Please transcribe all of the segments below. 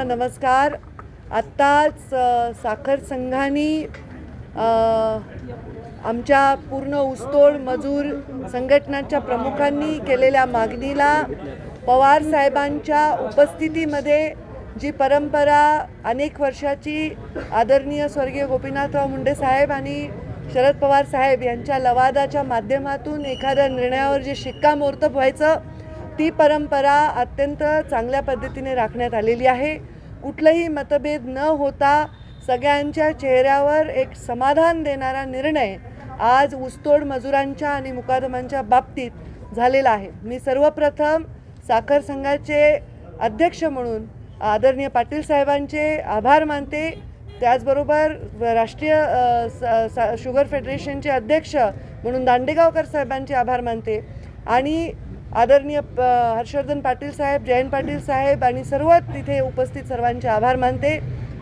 सर्वांना नमस्कार. आत्ताच साखर संघाने आमच्या पूर्ण ऊसतोड मजूर संघटनांच्या प्रमुखांनी केलेल्या मागणीला पवार साहेबांच्या उपस्थितीमध्ये जी परंपरा अनेक वर्षाची आदरणीय स्वर्गीय गोपीनाथराव मुंडे साहेब आणि शरद पवार साहेब यांच्या लवादाच्या माध्यमातून एखाद्या निर्णयावर जे शिक्कामोर्तब व्हायचं ती परंपरा अत्यंत चांगल्या पद्धतीने राखण्यात आलेली आहे. कुठलंही मतभेद न होता सगळ्यांच्या चेहऱ्यावर एक समाधान देणारा निर्णय आज ऊसतोड मजुरांच्या आणि मुकादमांच्या बाबतीत झालेला आहे. मी सर्वप्रथम साखर संघाचे अध्यक्ष म्हणून आदरणीय पाटील साहेबांचे आभार मानते. त्याचबरोबर राष्ट्रीय स- स- शुगर फेडरेशनचे अध्यक्ष म्हणून दांडेगावकर साहेबांचे आभार मानते. आणि आदरणीय प- हर्षवर्धन पाटील साहेब जयंत पाटील साहेब आणि सर्वात तिथे उपस्थित सर्वांचे आभार मानते.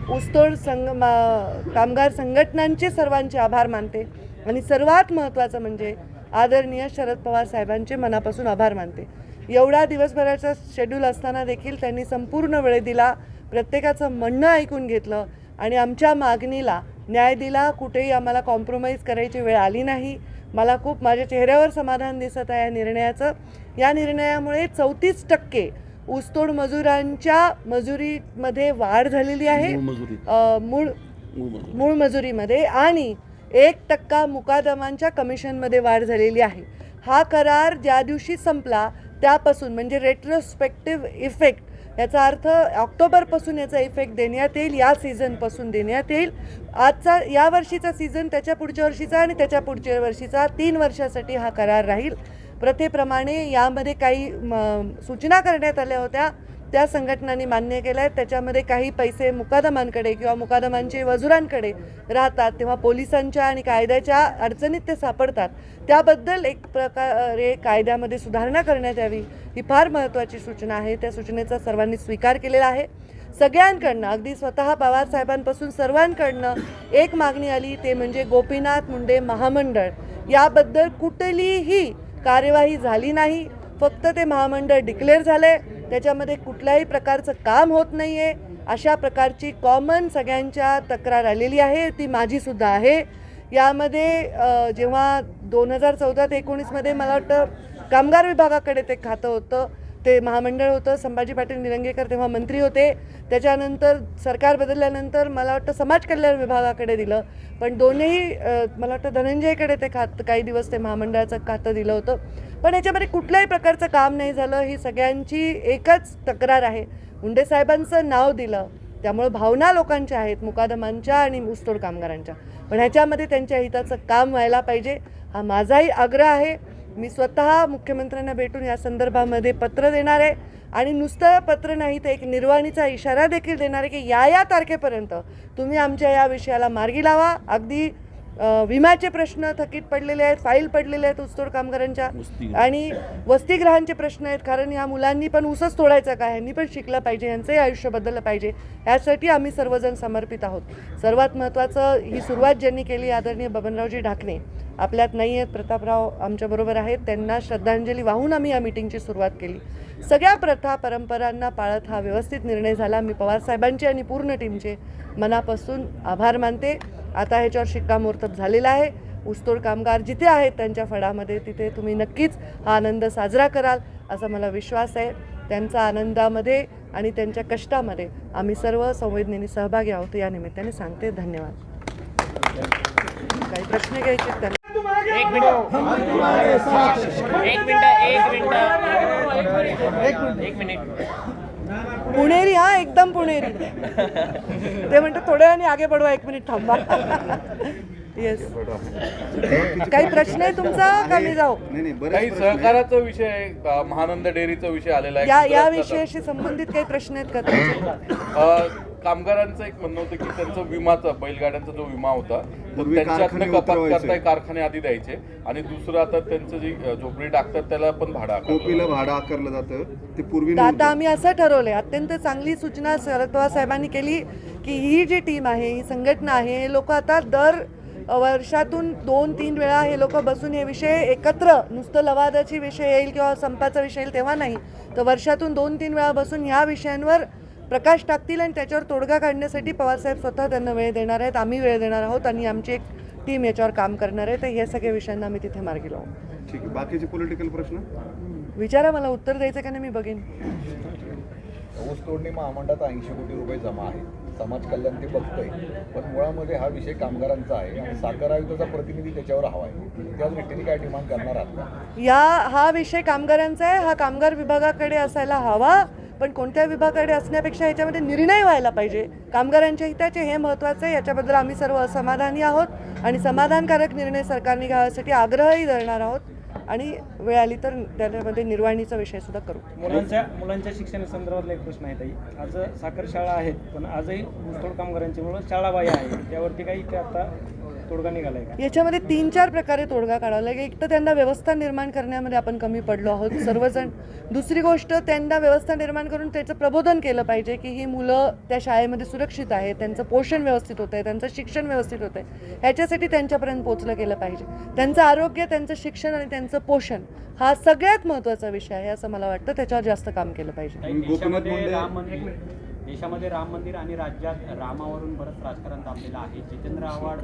ऊसतोड संघ मा- कामगार संघटनांचे सर्वांचे आभार मानते. आणि सर्वात महत्त्वाचं म्हणजे आदरणीय शरद पवार साहेबांचे मनापासून आभार मानते. एवढा दिवसभराचा शेड्यूल असताना देखील त्यांनी संपूर्ण वेळ दिला प्रत्येकाचं म्हणणं ऐकून घेतलं आणि आमच्या मागणीला न्याय दिला. कुठेही आम्हाला कॉम्प्रोमाइज करायची वेळ आली नाही. मला खूप माझ्या चेहऱ्यावर समाधान दिसत आहे या निर्णयाचं. या निर्णयामुळे चौतीस टक्के ऊसतोड मजुरांच्या मजुरीमध्ये वाढ झालेली आहे. मूळ मूळ मजुरीमध्ये आणि एक टक्का मुकादमांच्या कमिशनमध्ये वाढ झालेली आहे. हा करार ज्या दिवशी संपला त्यापासून म्हणजे रेट्रोस्पेक्टिव्ह इफेक्ट याचा अर्थ ऑक्टोबरपासून याचा इफेक्ट देण्यात येईल या सीझनपासून देण्यात येईल. आजचा या वर्षीचा सीझन त्याच्या पुढच्या वर्षीचा आणि त्याच्या पुढच्या वर्षीचा तीन वर्षासाठी हा करार राहील. प्रथेप्रमाणे यामध्ये काही म, सूचना करण्यात आल्या होत्या. त्या संघटनांनी मान्य केलं आहे त्याच्यामध्ये काही पैसे मुकादमांकडे किंवा मुकादमांचे वजुरांकडे राहतात. तेव्हा पोलिसांच्या आणि कायद्याच्या अडचणीत ते सापडतात. त्याबद्दल एक प्रकारे कायद्यामध्ये सुधारणा करण्यात यावी ही फार महत्त्वाची सूचना आहे. त्या सूचनेचा सर्वांनी स्वीकार केलेला आहे. सगळ्यांकडनं अगदी स्वतः पवारसाहेबांपासून सर्वांकडनं एक मागणी आली. ते म्हणजे गोपीनाथ मुंडे महामंडळ. याबद्दल कुठलीही कार्यवाही झाली नाही. फक्त ते महामंडळ डिक्लेअर झाले त्याच्यामध्ये कुठल्याही प्रकारचं काम होत नाही आहे अशा प्रकारची कॉमन सगळ्यांच्या तक्रार आलेली आहे. ती माझीसुद्धा आहे. यामध्ये जेव्हा दोन हजार चौदा ते एकोणीसमध्ये मला वाटतं कामगार विभागाकडे ते खातं होतं ते महामंडळ होतं संभाजी पाटील निलंगेकर तेव्हा मंत्री होते. त्याच्यानंतर सरकार बदलल्यानंतर मला वाटतं समाज कल्याण विभागाकडे दिलं. पण दोन्ही मला वाटतं धनंजयकडे ते खात काही दिवस ते महामंडळाचं खातं दिलं होतं. पण याच्यामध्ये कुठल्याही प्रकारचं काम नाही झालं. ही सगळ्यांची एकच तक्रार आहे. मुंडे साहेबांचं नाव दिलं. त्यामुळं भावना लोकांच्या आहेत मुकादमांच्या आणि ऊसतोड कामगारांच्या. पण ह्याच्यामध्ये त्यांच्या हिताचं काम व्हायला पाहिजे. हा माझाही आग्रह आहे. मी स्वतः मुख्यमंत्र्यांना भेटून या संदर्भामध्ये पत्र देणार आहे. आणि नुसतं पत्र नाही तर एक निर्वाणीचा इशारा देखील देणार आहे की या या तारखेपर्यंत तुम्ही आमच्या या विषयाला मार्गी लावा. अगदी विम्याचे प्रश्न थकीत पडलेले आहेत फाईल पडलेले आहेत ऊसतोड कामगारांच्या. आणि वसतिगृहांचे प्रश्न आहेत कारण ह्या मुलांनी पण ऊसच तोडायचा का? ह्यांनी पण शिकलं पाहिजे यांचंही आयुष्य बदललं पाहिजे. यासाठी आम्ही सर्वजण समर्पित आहोत. सर्वात महत्त्वाचं ही सुरुवात ज्यांनी केली आदरणीय बबनरावजी ढाकणे. आपल्यात नाही आहेत प्रतापराव आमच्याबरोबर आहेत. त्यांना श्रद्धांजली वाहून आम्ही या मिटिंगची सुरुवात केली. सगळ्या प्रथा परंपरांना पाळत हा व्यवस्थित निर्णय झाला. मी पवारसाहेबांचे आणि पूर्ण टीमचे मनापासून आभार मानते. आता ह्याच्यावर शिक्कामोर्तब झालेला आहे. ऊसतोड कामगार जिथे आहेत त्यांच्या फडामध्ये तिथे तुम्ही नक्कीच हा आनंद साजरा कराल असा मला विश्वास आहे. त्यांचा आनंदामध्ये आणि त्यांच्या कष्टामध्ये आम्ही सर्व संवेदनेने सहभागी आहोत. या निमित्ताने सांगते धन्यवाद. काही प्रश्न घ्यायचे आहेत त्यांना? एक मिनिट. एक मिनिट एक मिनिट. एक मिनिट. पुणेरी हा एकदम पुणेरी. ते म्हणतात थोड्या वेळाने आगे बढवा एक मिनिट थांबा. येस काही प्रश्न आहे तुमचा? का मी जाऊ? नाही नाही बरेच काही. सहकाराचा विषय महानंद डेअरीचा विषय आलेला आहे? या. विषयाशी संबंधित काही प्रश्न आहेत का तुमचे? कामगारांचं एक म्हणणं होतं की त्यांचा विमाचा बैलगाड्यांचा जो विमा होता तर त्यांच्यातनं कारखाने कपात. करताय कारखाने आधी द्यायचे आणि दुसरं आता त्यांचं जी झोपडी टाकतात त्याला पण भाडं. कोपीला भाडं आकारलं जातं ते पूर्वी आता. आम्ही असं ठरवलंय अत्यंत चांगली सूचना शरद पवार साहेबांनी केली की ही जी टीम आहे ही संघटना आहे हे लोक आता दर वर्षातून दोन तीन वेळा हे लोक बसून हे विषय एकत्र नुसतं लवादाची विषय येईल किंवा संपाचा विषय येईल तेव्हा नाही तर वर्षातून दोन तीन वेळा बसून ह्या विषयांवर प्रकाश टाकतील आणि त्याच्यावर तोडगा काढण्यासाठी पवारसाहेब स्वतः त्यांना वेळ देणार आहेत. आम्ही वेळ देणार आहोत आणि आमची एक टीम याच्यावर काम करणार आहे. तर हे सगळ्या विषयांना आम्ही तिथे मार्गी लावू. ठीक आहे. बाकीचे पॉलिटिकल प्रश्न? विचारा मला उत्तर द्यायचं का नाही मी बघेन. ऊस तोडणी महामंडळात ऐंशी कोटी रुपये जमा आहे समाज कल्याण ते बघतंय. पण मुळामध्ये हा विषय कामगारांचा आहे आणि साखर आयुक्ताचा प्रतिनिधी त्याच्यावर हवा आहे. त्या दृष्टीने काय डिमांड करणार आहात? या हा विषय कामगारांचा आहे. हा कामगार विभागाकडे असायला हवा. पण कोणत्या विभागाकडे असण्यापेक्षा याच्यामध्ये निर्णय व्हायला पाहिजे. कामगारांच्या हिताचे हे महत्त्वाचं आहे याच्याबद्दल आम्ही सर्व असमाधानी आहोत आणि समाधानकारक निर्णय सरकारने घ्यावासाठी आग्रहही धरणार आहोत. आणि वेळ आली तर त्याच्यामध्ये निर्वाणीचा विषय सुद्धा करू. मुलांच्या मुलांच्या शिक्षणासंदर्भातला एक प्रश्न आहे ताई. आज साखर शाळा आहेत पण आजही ऊसतोड कामगारांची मुलं शाळाबाह्य आहे. त्यावरती काही ते आता तोडगा निघालाय का? याच्यामध्ये तीन चार प्रकारे तोडगा काढावा लागेल. एक तर त्यांना व्यवस्था निर्माण करण्यामध्ये आपण कमी पडलो आहोत सर्वजण. दुसरी गोष्ट त्यांना व्यवस्था निर्माण करून त्याचं प्रबोधन केलं पाहिजे की ही मुलं त्या शाळेमध्ये सुरक्षित आहे त्यांचं पोषण व्यवस्थित होतं आहे त्यांचं शिक्षण व्यवस्थित होतं आहे ह्याच्यासाठी त्यांच्यापर्यंत पोचलं गेलं पाहिजे. त्यांचं आरोग्य त्यांचं शिक्षण आणि त्यांचं पोषण हा सगळ्यात महत्त्वाचा विषय आहे असं मला वाटतं. त्याच्यावर जास्त काम केलं पाहिजे. गोपीनाथ मुंडे- देशामध्ये राम मंदिर आणि राज्यात रामावरून बरंच राजकारण तापलेलं आहे. जितेंद्र आव्हाड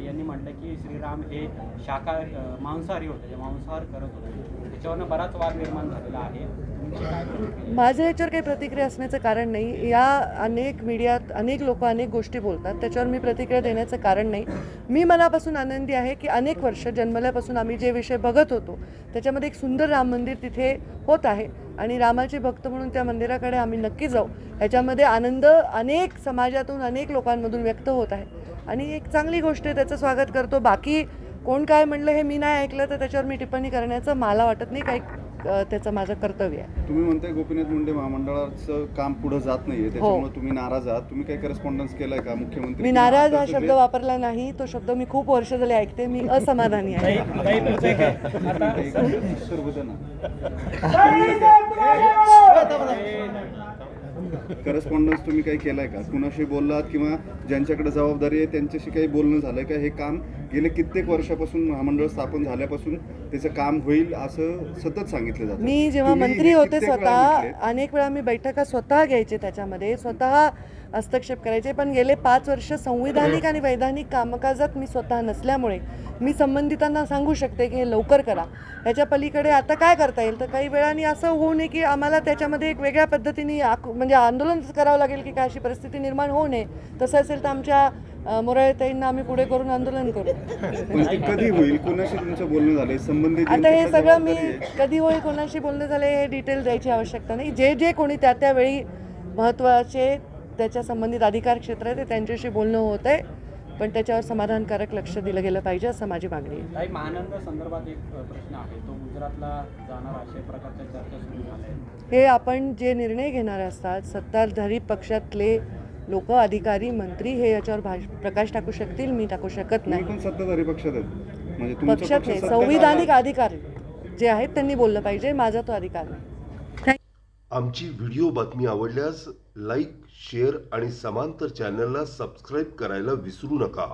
यांनी म्हटलं की श्रीराम हे शाखा मांसाहारी होते जे मांसाहार करत होते. त्याच्यावरनं बराच वाद निर्माण झालेला आहे. माझं माझ्या याच्यावर काही प्रतिक्रिया असण्याचं कारण नाही. या अनेक मीडियात अनेक लोक अनेक गोष्टी बोलतात. त्याच्यावर मी प्रतिक्रिया देण्याचं कारण नाही. मी मनापासून आनंदी आहे की अनेक वर्ष जन्मल्यापासून आम्ही जे विषय बघत होतो त्याच्यामध्ये एक सुंदर राम मंदिर तिथे होत आहे आणि रामाचे भक्त म्हणून त्या मंदिराकडे आम्ही नक्की जाऊ. ह्याच्यामध्ये आनंद अनेक समाजातून अनेक लोकांमधून व्यक्त होत आहे. आणि एक चांगली गोष्ट आहे त्याचं स्वागत करतो. बाकी कोण काय म्हणलं हे मी नाही ऐकलं तर त्याच्यावर मी टिप्पणी करण्याचं मला वाटत नाही. काही त्याचं माझं कर्तव्य आहे. तुम्ही म्हणताय गोपीनाथ मुंडे महामंडळाचं काम पुढे जात नाहीये त्याच्यामुळे तुम्ही नाराज आहात. तुम्ही काही करस्पॉन्डन्स केलाय का मुख्यमंत्री? मी नाराज हा शब्द वापरला नाही तो शब्द मी खूप वर्ष झाले ऐकते मी असमाधानी आहे. ताई ताई तुमचं एक आहे. आता करस्पॉन्डन्स तुम्ही काही केलाय का? कुणाशी बोललात किंवा ज्यांच्याकडे जबाबदारी आहे त्यांच्याशी काही बोलणं झालंय का? हे काम गेले कित्येक वर्षापासून महामंडळ स्थापन झाल्यापासून त्याचं काम होईल असं सतत सांगितलं जातं. मी जेव्हा मंत्री होते स्वतः. अनेक वेळा मी बैठका स्वतः घ्यायचे त्याच्यामध्ये स्वतः हस्तक्षेप करायचे पण गेले पाच वर्ष संविधानिक आणि वैधानिक कामकाजात मी स्वतः नसल्यामुळे मी संबंधितांना सांगू शकते की हे लवकर करा. ह्याच्या पलीकडे आता काय करता येईल? तर काही वेळाने असं होऊ नये की आम्हाला त्याच्यामध्ये एक वेगळ्या पद्धतीने म्हणजे आंदोलन करावं लागेल की काय अशी परिस्थिती निर्माण होऊ नये. तसं असेल तर आमच्या मोराळताईंना आम्ही पुढे करून आंदोलन करू. कधी होईल? कुणाशी तुमचं बोलणं झालंय? संबंधित आता हे सगळं मी कधी होईल कोणाशी बोलणं झालं हे डिटेल द्यायची आवश्यकता नाही. जे जे कोणी त्या त्यावेळी महत्त्वाचे त्याच्या संबंधित अधिकार क्षेत्र आहे ते त्यांच्याशी बोलणं होत आहे. पण त्याच्यावर समाधानकारक लक्ष दिलं गेलं पाहिजे असं माझी मागणी आहे. महानंद संदर्भात एक प्रश्न आहे. तो गुजरातला जाणार अशा प्रकारच्या चर्चा सुरू हे आपण जे निर्णय घेणारे असतात सत्ताधारी पक्षातले लोक अधिकारी मंत्री हे याच्यावर भाष प्रकाश टाकू शकतील मी टाकू शकत नाही. सत्ताधारी पक्षात पक्षात पक्ष नाही संविधानिक अधिकारी जे आहेत त्यांनी बोललं पाहिजे माझा तो अधिकार नाही आमची व्हिडिओ बातमी आवडल्यास लाईक शेअर आणि समांतर चॅनलला सबस्क्राईब करायला विसरू नका.